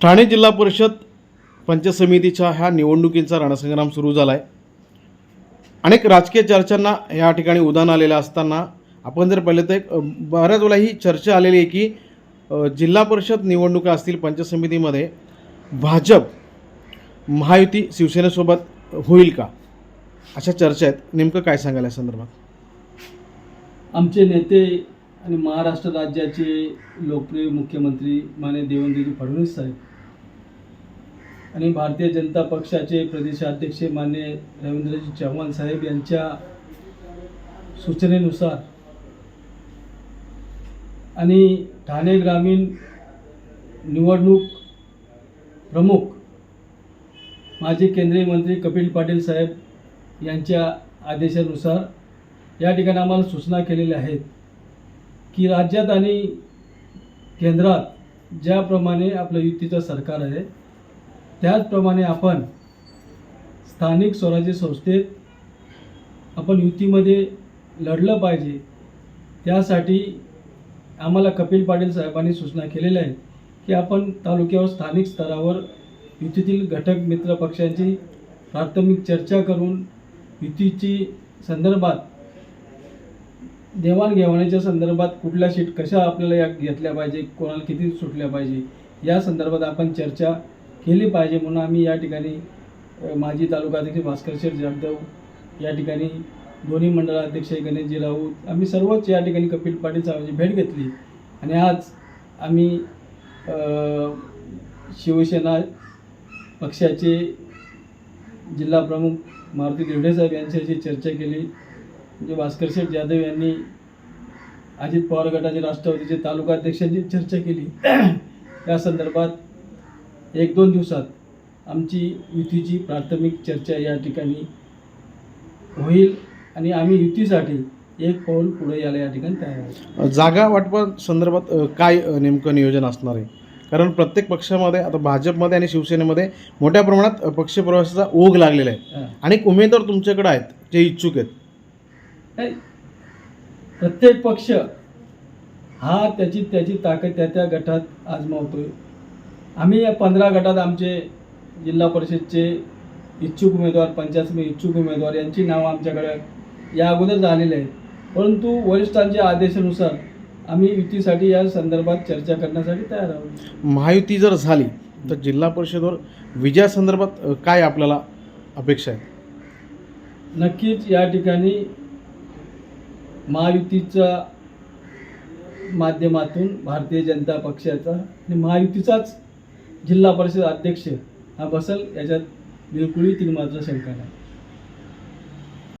ठाणे जिल्हा परिषद पंचायत समितीच्या ह्या निवडणुकीचा रणसंग्राम सुरू झाला आहे अनेक राजकीय चर्चांना या ठिकाणी उदाहरण आलेलं असताना आपण जर पाहिलं तर एक, बऱ्याच वेळा ही चर्चा आलेली आहे की जिल्हा परिषद निवडणुका असतील पंचायत समितीमध्ये भाजप महायुती शिवसेनेसोबत होईल का? अशा चर्चा आहेत. नेमकं काय सांगायला या संदर्भात? आमचे नेते आणि महाराष्ट्र राज्याचे लोकप्रिय मुख्यमंत्री माने देवेंद्रजी फडणवीस साहेब आणि भारतीय जनता पक्षाचे प्रदेशाध्यक्ष मान्य रवींद्रजी चव्हाण साहेब यांच्या सूचनेनुसार आणि ठाणे ग्रामीण निवडणूक प्रमुख माजी केंद्रीय मंत्री कपिल पाटील साहेब यांच्या आदेशानुसार या ठिकाणी आम्हाला सूचना केलेल्या आहेत की राज्यात आणि केंद्रात ज्याप्रमाणे आपलं युतीचं सरकार आहे त्याचप्रमाणे आपण स्थानिक स्वराज्य संस्थेत आपण युतीमध्ये लढलं पाहिजे त्यासाठी आम्हाला कपिल पाटील साहेबांनी सूचना केलेल्या आहेत की आपण तालुक्यावर स्थानिक स्तरावर युतीतील घटक मित्र पक्षांची प्राथमिक चर्चा करून युतीची संदर्भात देवाणघेवाणीच्या संदर्भात कुठल्या शीट कशा आपल्याला या घेतल्या पाहिजे कोणाला किती सुटल्या पाहिजे या संदर्भात आपण चर्चा केली पाहिजे म्हणून आम्ही या ठिकाणी माजी तालुकाध्यक्ष भास्कर शेठ जाधव या ठिकाणी दोन्ही मंडळाध्यक्ष गणेशजी राऊत आम्ही सर्वच या ठिकाणी कपिल पाटील साहेबांची भेट घेतली. आणि आज आम्ही शिवसेना पक्षाचे जिल्हा प्रमुख मारुती गिरडे साहेब यांच्याशी चर्चा केली. म्हणजे भास्कर शेठ जाधव यांनी अजित पवार गटाचे राष्ट्रवादीचे तालुकाध्यक्षांची चर्चा केली. त्या संदर्भात एक दोन दिवसात आमची युतीची प्राथमिक चर्चा या ठिकाणी होईल आणि आम्ही युतीसाठी एक पाऊल पुढे यायला या ठिकाणी तयार जागा वाटपा संदर्भात काय नेमकं नियोजन असणार आहे कारण प्रत्येक पक्षामध्ये आता भाजपमध्ये आणि शिवसेनेमध्ये मोठ्या प्रमाणात अ, पक्षप्रवेशाचा ओघ लागलेला आहे. अनेक उमेदवार तुमच्याकडे आहेत जे इच्छुक आहेत. प्रत्येक पक्ष हा त्याची त्याची ताकद त्या त्या गटात आजमावतोय आम्ही या पंधरा गटात आमचे जिल्हा परिषदचे इच्छुक उमेदवार पंचायत समिती इच्छुक उमेदवार यांची नावं आमच्याकडे या अगोदर झालेली आहेत. परंतु वरिष्ठांच्या आदेशानुसार आम्ही युतीसाठी या संदर्भात चर्चा करण्यासाठी तयार आहोत. महायुती जर झाली तर जिल्हा परिषदवर विजयासंदर्भात काय आपल्याला अपेक्षा आहे नक्कीच या ठिकाणी महायुतीच्या माध्यमातून भारतीय जनता पक्षाचा आणि महायुतीचाच जिल्हा परिषद अध्यक्ष हा बसल याच्यात बिलकुलही तीन मात्र शंका नाही